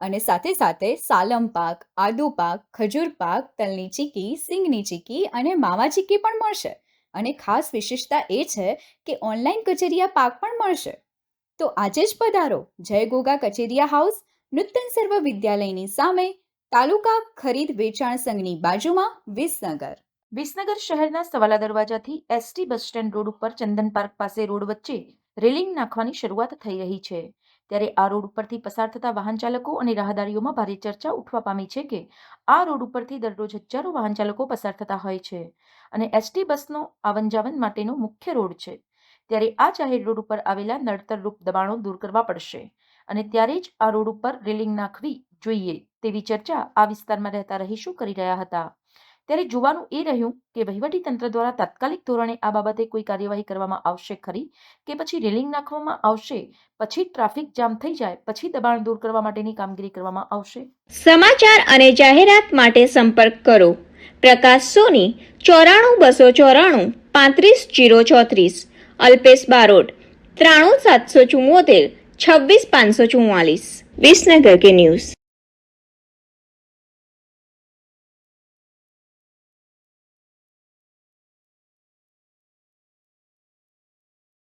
અને સાથે સાથે સાલમ પાક, આદુ પાક, ખજૂર પાક, તલની ચીકી, સિંગની ચીકી અને માવા ચીકી પણ મળશે. અને ખાસ વિશેષતા એ છે કે ઓનલાઈન કચેરિયા પાક પણ મળશે. તો આજે જ પધારો. જય ગોગા કચેરિયા હાઉસ, નૂતન સર્વ વિદ્યાલયની સામે, તાલુકા ખરીદ વેચાણ સંઘની બાજુમાં, વિસનગર. વિસનગર શહેરના સવાલા દરવાજાથી એસટી બસ સ્ટેન્ડ રોડ ઉપર ચંદન પાર્ક પાસે રોડ વચ્ચે રેલિંગ નાખવાની શરૂઆત થઈ રહી છે. ત્યારે આ રોડ ઉપરથી પસાર થતા વાહન ચાલકો અને રાહદારીઓમાં ભારે ચર્ચા ઉઠવા પામી છે કે આ રોડ ઉપરથી દરરોજ હજારો વાહન ચાલકો પસાર થતા હોય છે અને એસટી બસનો આવન જાવન માટેનો મુખ્ય રોડ છે. ત્યારે આ જાહેર રોડ ઉપર આવેલા નડતરરૂપ દબાણો દૂર કરવા પડશે અને ત્યારે જ આ રોડ ઉપર રેલિંગ નાખવી જોઈએ તેવી ચર્ચા આ વિસ્તારમાં રહેતા રહીશો કરી રહ્યા હતા. ત્યારે જોવાનું એ રહ્યું કે વહીવટી તંત્ર દ્વારા તાત્કાલિક ધોરણે આ બાબતે કોઈ કાર્યવાહી કરવામાં આવશે ખરી કે પછી રેલિંગ નાખવામાં આવશે, પછી ટ્રાફિક જામ થઈ જાય, પછી દબાણ દૂર કરવા માટેની કામગીરી કરવામાં આવશે? સમાચાર અને જાહેરાત માટે સંપર્ક કરો. પ્રકાશ સોની, ચોરાણું બસો ચોરાણું, પાંત્રીસ જીરો ચોત્રીસ. અલ્પેશ બારોટ, ત્રાણું સાતસો ચુમ્મોતેર છવ્વીસ પાંચસો ચુમ્માલીસ વિસનગર કે ન્યૂઝ.